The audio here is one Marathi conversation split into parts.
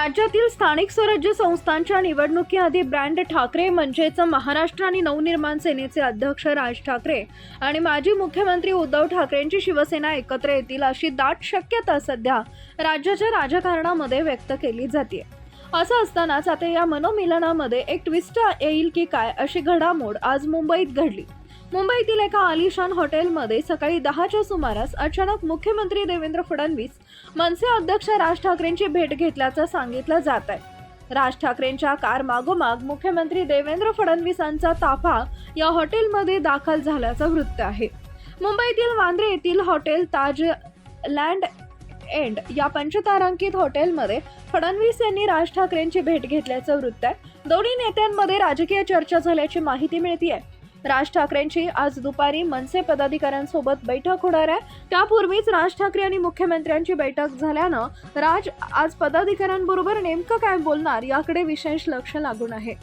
राज्यातील स्थानिक स्वराज्य संस्थांच्या निवडणुकीआधी ब्रँड ठाकरे म्हणजेच महाराष्ट्र आणि नवनिर्माण सेनेचे अध्यक्ष राज ठाकरे आणि माजी मुख्यमंत्री उद्धव ठाकरेंची शिवसेना एकत्र येतील अशी दाट शक्यता सध्या राज्याच्या राजकारणामध्ये व्यक्त केली जाते असं असतानाच आता या मनोमिलनामध्ये एक ट्विस्ट येईल की काय अशी घडामोड आज मुंबईत घडली. मुंबईतील एका आलिशान हॉटेलमध्ये सकाळी दहाच्या सुमारास अचानक मुख्यमंत्री देवेंद्र फडणवीस मनसे अध्यक्ष राज ठाकरेंची भेट घेतल्याचं सांगितलं जात आहे. राज ठाकरेंच्या कार मागोमाग मुख्यमंत्री देवेंद्र फडणवीसांचा ताफा या हॉटेलमध्ये दाखल झाल्याचं वृत्त आहे. मुंबईतील वांद्रे येथील हॉटेल ताज लँड एंड या पंचतारांकित हॉटेलमध्ये फडणवीस यांनी राज ठाकरेंची भेट घेतल्याचं वृत्त आहे. दोन्ही नेत्यांमध्ये राजकीय चर्चा झाल्याची माहिती मिळते आहे राज ठाकरेंची आज दुपारी मनसे पदाधिकाऱ्यांसोबत बैठक होणार आहे. त्यापूर्वीच राज ठाकरे आणि मुख्यमंत्र्यांची बैठक झाल्यानं राज आज पदाधिकाऱ्यांबरोबर नेमकं काय बोलणार याकडे विशेष लक्ष लागून आहे.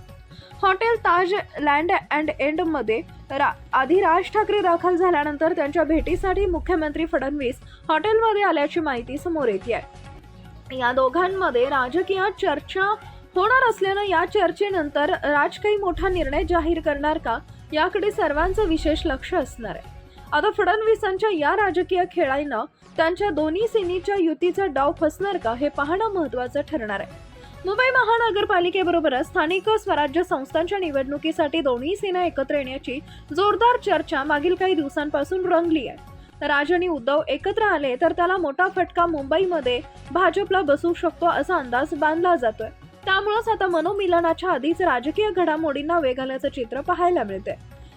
हॉटेल ताज लँड अँड एंडमध्ये रा आधी राज ठाकरे दाखल झाल्यानंतर त्यांच्या भेटीसाठी मुख्यमंत्री फडणवीस हॉटेलमध्ये आल्याची माहिती समोर येते आहे. या दोघांमध्ये राजकीय चर्चा होणार असल्यानं या चर्चेनंतर राज काही मोठा निर्णय जाहीर करणार का? याकडे सर्वांचं विशेष लक्ष असणार आहे. आता फडणवीसांच्या या राजकीय खेळाईनं त्यांच्या दोन्ही सेनेच्या युतीचा डाव फसणार का हे पाहणं महत्वाचं ठरणार आहे. मुंबई महानगरपालिकेबरोबरच स्थानिक स्वराज्य संस्थांच्या निवडणुकीसाठी दोन्ही सेना एकत्र येण्याची जोरदार चर्चा मागील काही दिवसांपासून रंगली आहे. राज आणि उद्धव एकत्र आले तर त्याला मोठा फटका मुंबईमध्ये भाजपला बसू शकतो असा अंदाज बांधला जातोय. त्यामुळेच आता मनोमिलनाच्या आधीच राजकीय घडामोडींना वेग आल्याचं चित्र पाहायला मिळते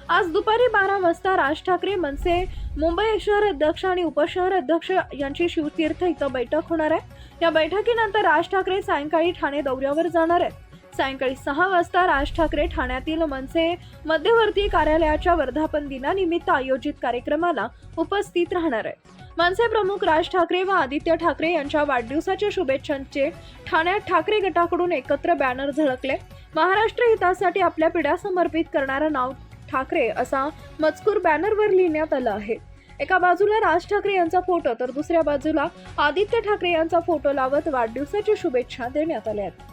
आज दुपारी बारा वाजता राज ठाकरे मनसे मुंबई शहर अध्यक्ष आणि उपशहर अध्यक्ष यांची शिवतीर्थ इथं बैठक होणार आहे. या बैठकीनंतर राज ठाकरे सायंकाळी ठाणे दौऱ्यावर जाणार आहेत. सायंकाळी सहा वाजता राज ठाकरे ठाण्यातील मनसे मध्यवर्ती कार्यालयाच्या वर्धापन दिनानिमित्त आयोजित कार्यक्रमाला उपस्थित राहणार आहेत. मनसे प्रमुख राज ठाकरे व आदित्य ठाकरे यांच्या वाढदिवसाच्या शुभेच्छांचे ठाण्यात ठाकरे गटाकडून एकत्र बॅनर झळकले. महाराष्ट्र हितासाठी आपल्या पिढ्या समर्पित करणारं नाव ठाकरे असा मजकूर बॅनरवर लिहिण्यात आला आहे. एका बाजूला राज ठाकरे यांचा फोटो तर दुसऱ्या बाजूला आदित्य ठाकरे यांचा फोटो लावत वाढदिवसाच्या शुभेच्छा देण्यात आल्या आहेत.